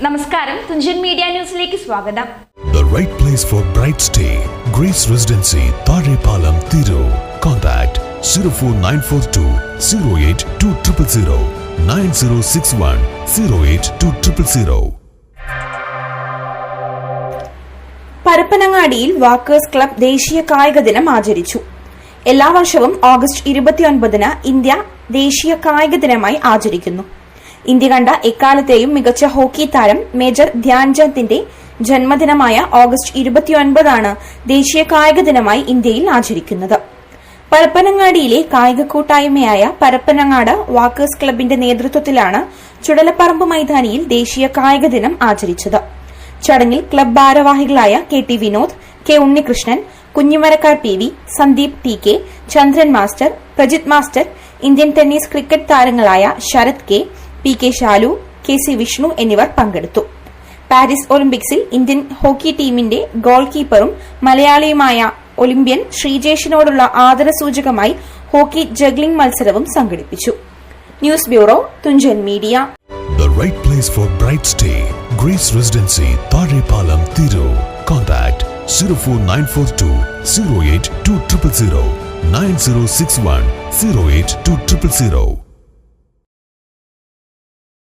നമസ്കാരം തുഞ്ചൻ മീഡിയ ന്യൂസിലേക്ക് സ്വാഗതം The right place for bright stay. Grace Residency, Palam, Thiru. Contact 04942 08200 9061 08200. പരപ്പനങ്ങാടിയിൽ വാക്കേഴ്സ് ക്ലബ് ദേശീയ കായിക ദിനം ആചരിച്ചു എല്ലാ വർഷവും ഓഗസ്റ്റ് ഇരുപത്തിയൊൻപതിന് ഇന്ത്യ ദേശീയ കായിക ദിനമായി ആചരിക്കുന്നു ഇന്ത്യ കണ്ട എക്കാലത്തെയും മികച്ച ഹോക്കി താരം മേജർ ധ്യാൻചന്ദിന്റെ ജന്മദിനമായ ഓഗസ്റ്റ് ഇരുപത്തിയൊൻപതാണ് ദേശീയ കായിക ദിനമായി ഇന്ത്യയിൽ ആചരിക്കുന്നത്. പരപ്പനങ്ങാടിയിലെ കായിക കൂട്ടായ്മയായ പരപ്പനങ്ങാട് വാക്കേഴ്സ് ക്ലബിന്റെ നേതൃത്വത്തിലാണ് ചുടലപ്പറമ്പ് മൈതാനിയിൽ ദേശീയ കായിക ദിനം ആചരിച്ചത്. ചടങ്ങിൽ ക്ലബ് ഭാരവാഹികളായ K T Vinod K Unnikrishnan Kunhimarakkar P V Sandeep T K Chandran master Prajith master Indian tennis cricket താരങ്ങളായ Sarath K P K Shalu K C Vishnu എന്നിവർ പങ്കെടുത്തു പാരീസ് ഒളിമ്പിക്സിൽ ഇന്ത്യൻ ഹോക്കി ടീമിന്റെ ഗോൾ കീപ്പറും മലയാളിയുമായ Olympian ശ്രീജേഷിനോടുള്ള ആദരസൂചകമായി hockey juggling മത്സരവും സംഘടിപ്പിച്ചു news bureau Thunchan media The right place for bright stay. Grace Residency, Palam, Thiru. Contact 04942 08200 9061 08200.